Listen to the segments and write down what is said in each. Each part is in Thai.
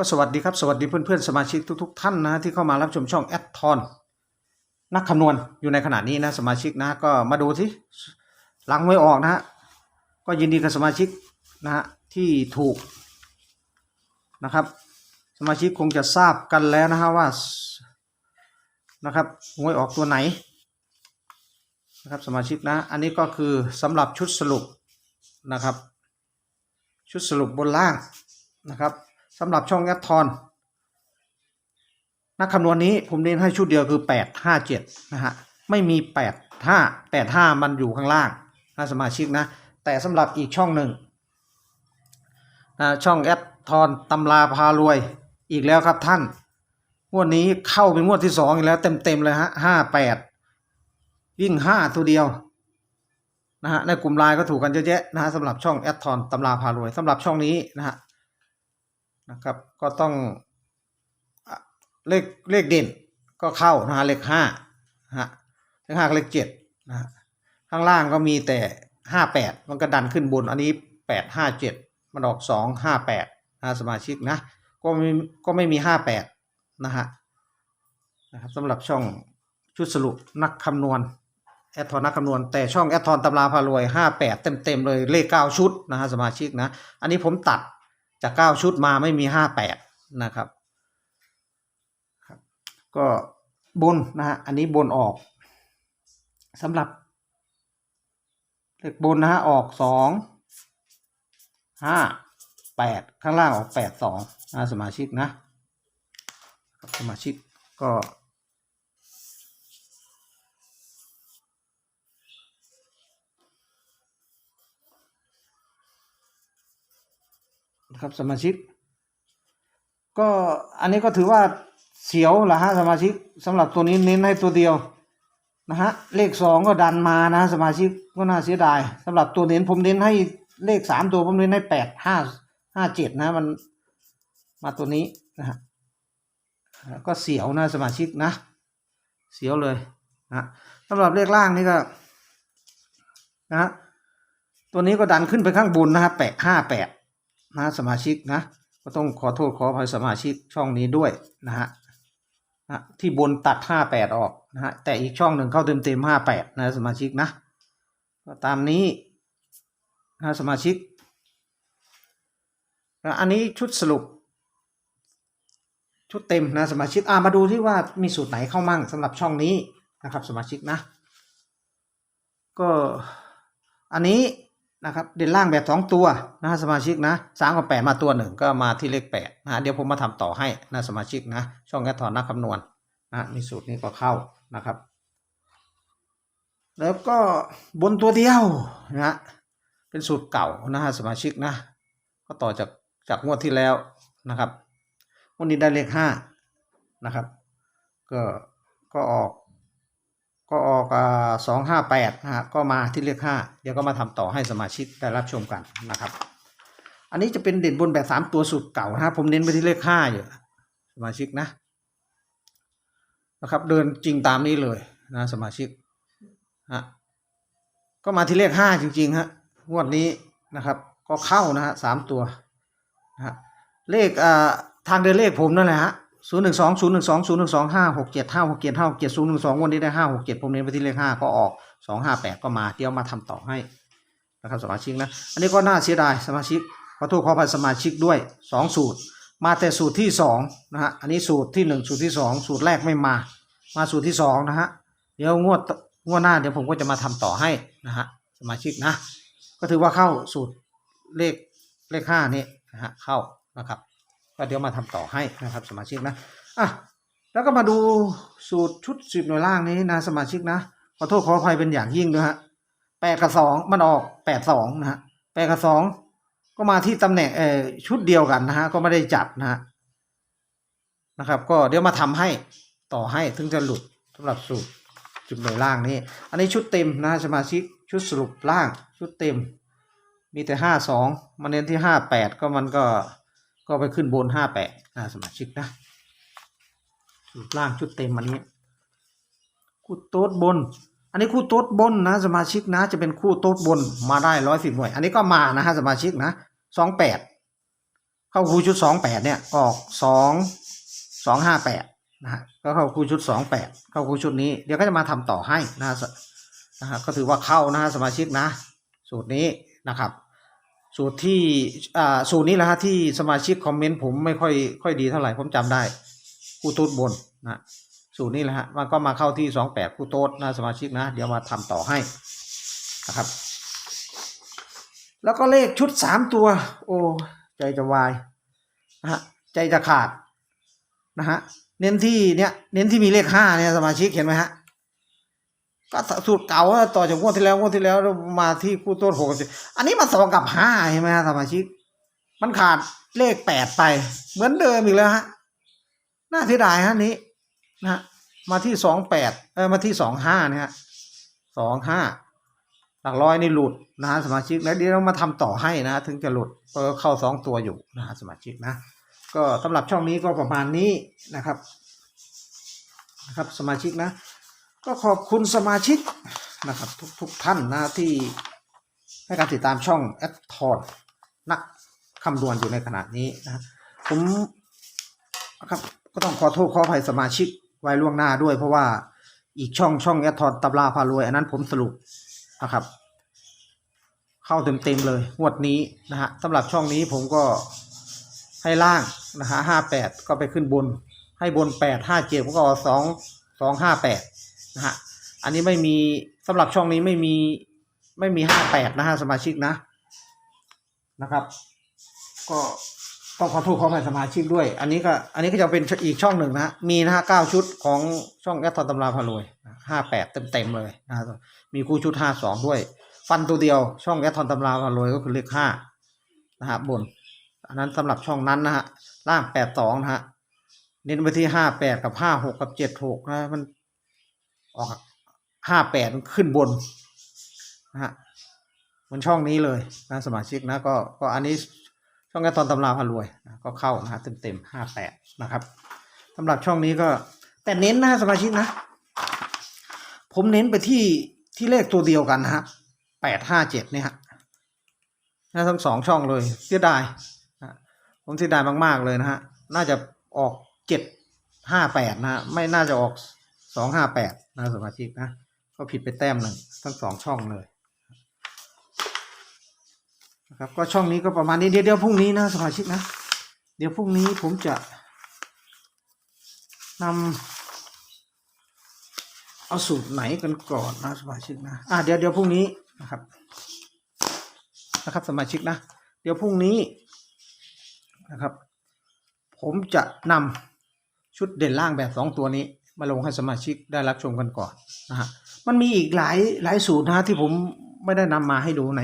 ก็สวัสดีครับ สวัสดีเพื่อนๆสมาชิกทุก ๆ ท่านนะที่เข้ามารับชมช่องแอดทอนนักคำนวณอยู่ในขณะนี้นะสมาชิกนะก็มาดูที่หลังไม่ออกนะฮะก็ยินดีกับสมาชิกนะฮะที่ถูกนะครับ สมาชิกคงจะทราบกันแล้วนะฮะว่านะครับหวยออกตัวไหนนะครับสมาชิกนะอันนี้ก็คือสำหรับชุดสรุปนะครับ ชุดสรุปบนล่างนะครับ สำหรับช่องแอดทอนนักคำนวณนี้ผมเน้นให้ชุดเดียวคือ 8 5 7 นะฮะ ไม่มี 8 5 8 5 มันอยู่ข้างล่างนะสมาชิกนะ แต่สำหรับอีกช่องหนึ่งนะช่องแอดทอนตำราพารวยอีกแล้วครับท่าน งวดนี้เข้าเป็นงวดที่สองอีกแล้วเต็มๆเลยฮะห้าแปดวิ่งห้าตัวเดียวนะฮะในกลุ่มไลน์ก็ถูกกันเยอะแยะนะฮะสำหรับช่องแอดทอนตำราพารวยสำหรับช่องนี้นะฮะ นะครับ ก็ต้องเลขเลขเด่นก็เข้านะฮะเลขห้านะฮะเลขห้าเลขเจ็ดนะฮะข้างล่างก็มีแต่ห้าแปดมันก็ดันขึ้นบนอันนี้แปดห้าเจ็ดมันออกสองห้าแปดนะสมาชิกนะก็ไม่ก็ไม่มีห้าแปดนะฮะนะครับสำหรับช่องชุดสรุปนักคำนวณแอดทอนนักคำนวณแต่ช่องแอดทอนตำราพารวยห้าแปดเต็มเต็มๆเลยเลขเก้าชุดนะฮะสมาชิกนะ อันนี้ผมตัด จากเก้าชุดมาไม่มีห้าแปดนะครับครับ ก็บนนะฮะอันนี้บนออกสำหรับเลขบนนะฮะออกสองห้าแปดข้างล่างออกแปดสองนะสมาชิกนะ สมาชิกก็ ครับสมาชิก ก็อันนี้ก็ถือว่าเสียวละฮะสมาชิกสำหรับตัวนี้เน้นให้ตัวเดียวนะฮะเลขสองก็ดันมานะ สมาชิกก็น่าเสียดายสำหรับตัวเน้นผมเน้นให้เลขสามตัวผมเน้นให้แปดห้าห้าเจ็ดนะมันมาตัวนี้นะฮะก็เสียวนะสมาชิกนะ เสียวเลยนะสำหรับเลขล่างนี่ก็นะฮะตัวนี้ก็ดันขึ้นไปข้างบนนะฮะแปดห้าแปด นะสมาชิกนะก็ต้องขอโทษขออภัยสมาชิกช่องนี้ด้วยนะฮะนะที่บนตัดห้าแปดออกนะฮะแต่อีกช่องหนึ่งเข้าเต็มเต็มห้าแปดนะสมาชิกนะก็ตามนี้นะสมาชิกนะอันนี้ชุดสรุป ชุดเต็มนะสมาชิกอ่ามาดูที่ว่ามีสูตรไหนเข้ามั่งสำหรับช่องนี้นะครับสมาชิกนะ ก็อันนี้ นะครับเด่นล่างแบบสองตัวนะฮะสมาชิกนะสามกับแปดมาตัวหนึ่งก็มาที่เลขแปดนะเดี๋ยวผมมาทำต่อให้นะสมาชิกนะ ช่องแอดถอนนักคำนวณนะมีสูตรนี้ก็เข้านะครับ แล้วก็บนตัวเดียวนะเป็นสูตรเก่านะฮะสมาชิกนะ ก็ต่อจากจากงวดที่แล้วนะครับวันนี้ได้เลขห้านะครับ ก็ก็ออก ก็ออกสองห้าแปดนะฮะก็มาที่เลขห้าเดี๋ยวก็มาทำต่อให้สมาชิกได้รับชมกันนะครับ อันนี้จะเป็นเด่นบนแบบสามตัวสุดเก่านะฮะผมเน้นไปที่เลขห้าอยู่สมาชิกนะนะครับ เดินจริงตามนี้เลยนะสมาชิกฮะก็มาที่เลขห้าจริงๆฮะงวดนี้นะครับ ก็เข้านะฮะสามตัวนะฮะเลขอ่าทางเดินเลขผมนั่นแหละฮะ ศูนย์หนึ่งสองศูนย์หนึ่งสองศูนย์หนึ่งสองห้าหกเจ็ดห้าหกเจ็ดห้าหกเจ็ดศูนย์หนึ่งสองวันนี้ได้ห้าหกเจ็ดผมเน้นไปที่เลขห้าก็ออกสองห้าแปดก็มาเดี๋ยวมาทำต่อให้นะครับสมาชิกนะอันนี้ก็น่าเสียดายสมาชิกขอโทษขออภัยสมาชิกด้วยสองสูตร มาแต่สูตรที่สองนะฮะอันนี้สูตรที่หนึ่งสูตรที่สองสูตรแรกไม่มา มาสูตรที่สองนะฮะเดี๋ยวงวดงวดหน้าเดี๋ยวผมก็จะมาทำต่อให้นะฮะสมาชิกนะ ก็ถือว่าเข้าสูตรเลขเลขห้านี่นะฮะเข้านะครับ ก็เดี๋ยวมาทำต่อให้นะครับสมาชิกนะอะแล้วก็มาดูสูตรชุดสิบหน่วยล่างนี้นะสมาชิกนะขอโทษขออภัยเป็นอย่างยิ่งด้วยฮะแปดกับสองมันออกแปดสองนะฮะแปดกับสองก็มาที่ตำแหน่งเออชุดเดียวกันนะฮะก็ไม่ได้จับนะฮะนะครับ ก็เดี๋ยวมาทำให้ต่อให้ถึงจะหลุดสำหรับสูตรจุดหน่วยล่างนี้ อันนี้ชุดเต็มนะสมาชิกชุดสรุปล่างชุดเต็ม มีแต่ห้าสองมาเน้นที่ห้าแปดก็มันก็ ก็ไปขึ้นบนห้าแปดนะสมาชิกนะชุดล่างชุดเต็มอันนี้ คู่โต๊ดบน อันนี้คู่โต๊ดบนนะ สมาชิกนะ จะเป็นคู่โต๊ดบนมาได้ร้อยสิบหน่วย อันนี้ก็มานะฮะสมาชิกนะสองแปดเข้าครูชุดสองแปดเนี่ยออกสองสองห้าแปดนะฮะก็เข้าครูชุดสองแปดเข้าครูชุดนี้เดี๋ยวก็จะมาทำต่อให้นะฮะนะฮะก็ถือว่าเข้านะฮะสมาชิกนะ สูตรนี้นะครับ สูตรที่อ่าสูตรนี้แหละฮะที่สมาชิกคอมเมนต์ผมไม่ค่อยค่อยดีเท่าไหร่ผมจำได้คู่ตูดบนนะสูตรนี้แหละฮะมันก็มาเข้าที่สองแปดคู่โต๊ดนะสมาชิกนะ เดี๋ยวมาทำต่อให้นะครับ แล้วก็เลขชุดสามตัว โอ้ใจจะวายนะฮะใจจะขาดนะฮะเน้นที่เนี้ยเน้นที่มีเลขห้าเนี่ยสมาชิกเห็นไหมฮะ ก็สูตรเก่าต่อจากงวดที่แล้วงวดที่แล้วมาที่คู่ต้นหกสิอันนี้มาสองกับห้าใช่ไหมฮะสมาชิก มันขาดเลขแปดไป เหมือนเดิมอีกแล้วฮะน่าเสียดายฮะนี้นะฮะมาที่สองแปดเออมาที่สองห้าเนี่ยฮะสองห้าหลักร้อยนี่หลุดนะฮะสมาชิกแล้วเดี๋ยวเรามาทำต่อให้นะฮะถึงจะหลุดเพราะเข้าสองตัวอยู่นะฮะสมาชิกนะก็สำหรับช่องนี้ก็ประมาณนี้นะครับ นะครับ สมาชิกนะ ก็ขอบคุณสมาชิกนะครับทุกทุกท่านนะที่ให้การติดตามช่องแอดทอนนักคำนวณอยู่ในขณะนี้นะผมนะครับก็ต้องขอโทษขออภัยสมาชิกไว้ล่วงหน้าด้วย เพราะว่าอีกช่องช่องแอดทอนตำราพารวย อันนั้นผมสรุปนะครับ เข้าเต็มเต็มๆเลยงวดนี้นะฮะสำหรับช่องนี้ผมก็ให้ล่างนะฮะห้าแปดก็ไปขึ้นบน ให้บนแปดห้าเจ็ดผมก็สองสองห้าแปด นะฮะอันนี้ไม่มีสำหรับช่องนี้ไม่มีไม่มีห้าแปดนะฮะสมาชิกนะนะครับ ก็ต้องขอโทษขออภัยสมาชิกด้วย อันนี้ก็อันนี้ก็จะเป็นอีกช่องหนึ่งนะฮะมีนะฮะเก้าชุดของช่องแอตทอนตำราพารวยห้าแปดเต็มเต็มๆเลยนะฮะมีคู่ชุดห้าสองด้วย ฟันตัวเดียวช่องแอตทอนตำราพารวยก็คือเลขห้านะฮะบน อันนั้นสำหรับช่องนั้นนะฮะล่างแปดสองนะฮะเน้นไปที่ห้าแปดกับห้าหกกับเจ็ดหกนะมัน ออกห้าแปดขึ้นบนนะฮะมันช่องนี้เลยนะสมาชิกนะก็ก็อันนี้ช่องการตอนตำราพารวยนะก็เข้านะฮะเต็มเต็มห้าแปดนะครับสำหรับช่องนี้ก็แต่เน้นนะสมาชิกนะ ผมเน้นไปที่ที่เลขตัวเดียวกันนะฮะแปดห้าเจ็ดเนี่ยฮะนะทั้งสองช่องเลยเสียดายนะผมเสียดายมากๆเลยนะฮะน่าจะออกเจ็ดห้าแปดนะฮะไม่น่าจะออกสองห้าแปด นะสมาชิกนะ ก็ผิดไปแต้มหนึ่งทั้งสองช่องเลยนะครับก็ช่องนี้ก็ประมาณนี้เดี๋ยวเดี๋ยวพรุ่งนี้นะสมาชิกนะ เดี๋ยวพรุ่งนี้ผมจะนำเอาสูตรไหนกันก่อนนะสมาชิกนะอะเดี๋ยวเดี๋ยวพรุ่งนี้นะครับนะครับสมาชิกนะ เดี๋ยวพรุ่งนี้นะครับ ผมจะนำชุดเด่นล่างแบบสองตัวนี้ มาลงให้สมาชิกได้รับชมกันก่อนนะฮะมันมีอีกหลายหลายสูตรนะฮะที่ผมไม่ได้นำมาให้ดูใน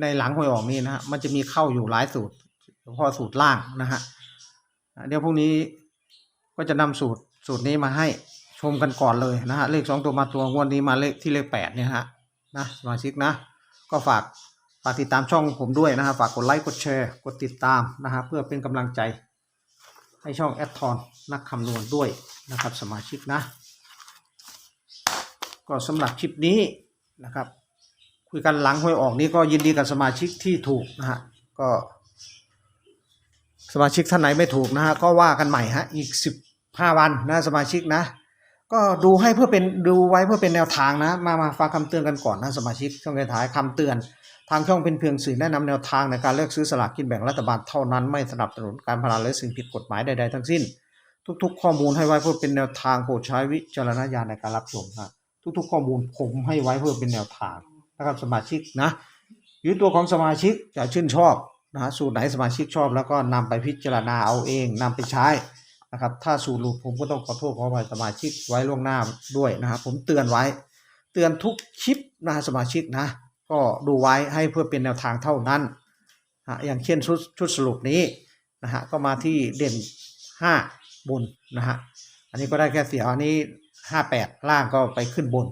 ในหลังหวยออกนี่นะฮะมันจะมีเข้าอยู่หลายสูตรเฉพาะสูตรล่างนะฮะอะเดี๋ยวพรุ่งนี้ก็จะนำสูตรสูตรนี้มาให้ชมกันก่อนเลยนะฮะเลขสองตัวมาตัวงวดนี้มาเลขที่เลขแปดเนี่ยฮะนะสมาชิกนะ ก็ฝากฝากติดตามช่องผมด้วยนะฮะฝากกดไลค์กดแชร์กดติดตามนะฮะเพื่อเป็นกำลังใจ ให้ช่องแอดทอนนักคำนวณด้วยนะครับสมาชิกนะ ก็สำหรับคลิปนี้นะครับ คุยกันหลังหวยออกนี้ก็ยินดีกับสมาชิกที่ถูกนะฮะก็สมาชิกท่านไหนไม่ถูกนะฮะก็ว่ากันใหม่ฮะอีกสิบห้าวันนะสมาชิกนะ ก็ดูให้เพื่อเป็นดูไว้เพื่อเป็นแนวทางนะ มามาฟังคำเตือนกันก่อนนะสมาชิกช่องท้ายคำเตือน ทางช่องเป็นเพียงสื่อแนะนำแนวทางในการเลือกซื้อสลากกินแบ่งรัฐบาลเท่านั้นไม่สนับสนุนการพนันและสิ่งผิดกฎหมายใดๆทั้งสิ้น ทุกๆ ข้อมูลให้ไว้เพื่อเป็นแนวทางโปรดใช้วิจารณญาณในการรับชมนะทุกๆ ข้อมูลผมให้ไว้เพื่อเป็นแนวทางนะครับสมาชิกนะอยู่ตัวของสมาชิกจะชื่นชอบนะฮะสูตรไหนสมาชิกชอบ แล้วก็นำไปพิจารณาเอาเองนำไปใช้นะครับ ถ้าสูตรหลุดผมก็ต้องขอโทษขออภัยสมาชิกไว้ล่วงหน้าด้วยนะครับผมเตือนไว้ เตือนทุกคลิปนะสมาชิกนะ ก็ดูไว้ให้เพื่อเป็นแนวทางเท่านั้นฮะอย่างเช่นชุดชุดสรุปนี้นะฮะก็มาที่เด่นห้าบนนะฮะอันนี้ก็ได้แค่เสียอันนี้ห้าแปดล่างก็ไปขึ้นบน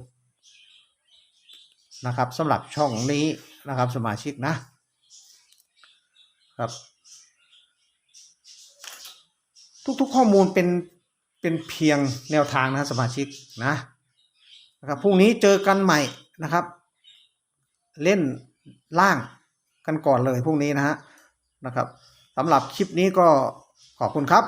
นะครับสำหรับช่องนี้นะครับสมาชิกนะครับ ทุกๆข้อมูลเป็นเป็นเพียงแนวทางนะสมาชิกนะนะครับพรุ่งนี้เจอกันใหม่นะครับ เล่นล่างกันก่อนเลยพรุ่งนี้นะฮะนะครับสำหรับคลิปนี้ก็ขอบคุณครับ